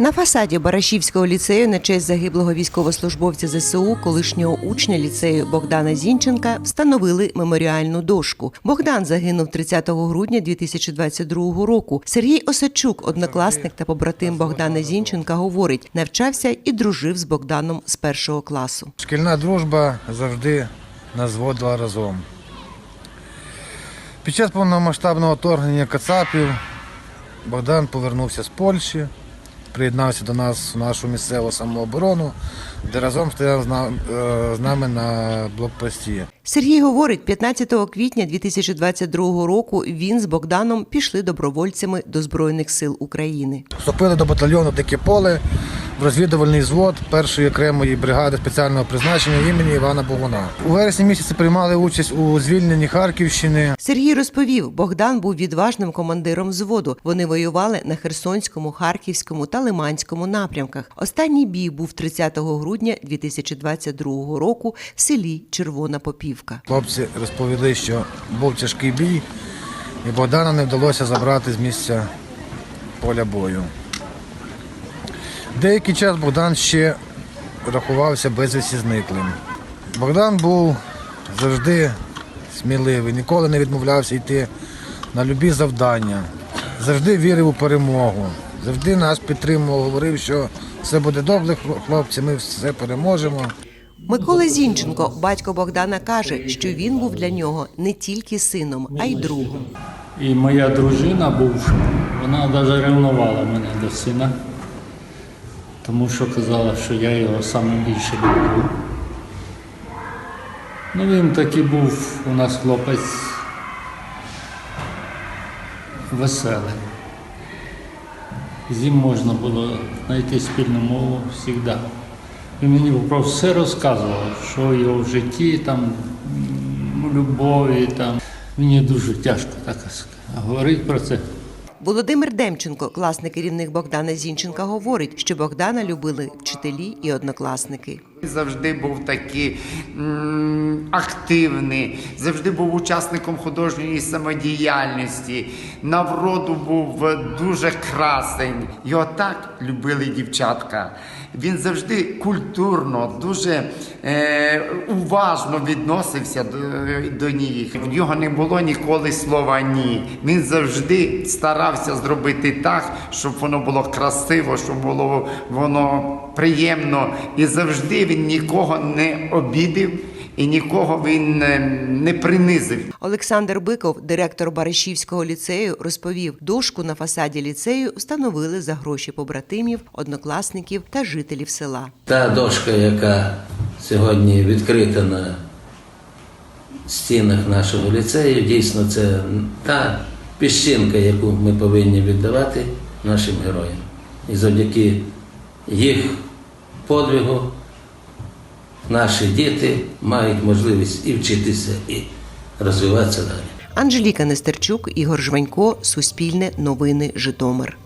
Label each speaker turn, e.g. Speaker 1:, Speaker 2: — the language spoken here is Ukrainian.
Speaker 1: На фасаді Барашівського ліцею на честь загиблого військовослужбовця ЗСУ, колишнього учня ліцею Богдана Зінченка, встановили меморіальну дошку. Богдан загинув 30 грудня 2022 року. Сергій Осадчук, однокласник та побратим Богдана Зінченка, говорить, навчався і дружив з Богданом з першого класу.
Speaker 2: Шкільна дружба завжди нас зводила разом. Під час повномасштабного вторгнення Кацапів Богдан повернувся з Польщі, приєднався до нас в нашу місцеву самооборону, де разом стояв з е, нами на блокпості.
Speaker 1: Сергій говорить, 15 квітня 2022 року він з Богданом пішли добровольцями до Збройних сил України.
Speaker 2: Вступили до батальйону Дике поле в розвідувальний звод першої окремої бригади спеціального призначення імені Івана Богуна. У вересні місяці приймали участь у звільненні Харківщини.
Speaker 1: Сергій розповів, Богдан був відважним командиром взводу. Вони воювали на Херсонському, Харківському та Лиманському напрямках. Останній бій був 30 грудня 2022 року в селі Червона Попівка.
Speaker 2: Хлопці розповіли, що був тяжкий бій, і Богдана не вдалося забрати з місця поля бою. Деякий час Богдан ще рахувався безвісті зниклим. Богдан був завжди сміливий, ніколи не відмовлявся йти на любі завдання, завжди вірив у перемогу, завжди нас підтримував, говорив, що все буде добре, хлопці, ми все переможемо.
Speaker 1: Микола Зінченко, батько Богдана, каже, що він був для нього не тільки сином, а й другом.
Speaker 3: І моя дружина бувша, вона навіть ревнувала мене до сина, тому що казала, що я його саме люблю. Ну він такий був у нас хлопець веселий. З ним можна було знайти спільну мову завжди. Він мені про все розказував, що його в житті, там, любові. Там. Мені дуже тяжко так говорити про це.
Speaker 1: Володимир Демченко, класний керівник Богдана Зінченка, говорить, що Богдана любили вчителі і однокласники.
Speaker 4: Завжди був такий активний, завжди був учасником художньої самодіяльності. На вроду був дуже красень. Його так любили дівчатка. Він завжди культурно, дуже е, уважно відносився до, до них. В нього не було ніколи слова ні. Він завжди старався зробити так, щоб воно було красиво, щоб було воно приємно. І завжди він нікого не обідив і нікого він не, не принизив.
Speaker 1: Олександр Биков, директор Баришівського ліцею, розповів, дошку на фасаді ліцею встановили за гроші побратимів, однокласників та жителів села.
Speaker 5: Та дошка, яка сьогодні відкрита на стінах нашого ліцею, дійсно це та піщинка, яку ми повинні віддавати нашим героям. І завдяки їх подвигу наші діти мають можливість і вчитися, і розвиватися далі.
Speaker 1: Анжеліка Нестерчук, Ігор Жванько, Суспільне новини, Житомир.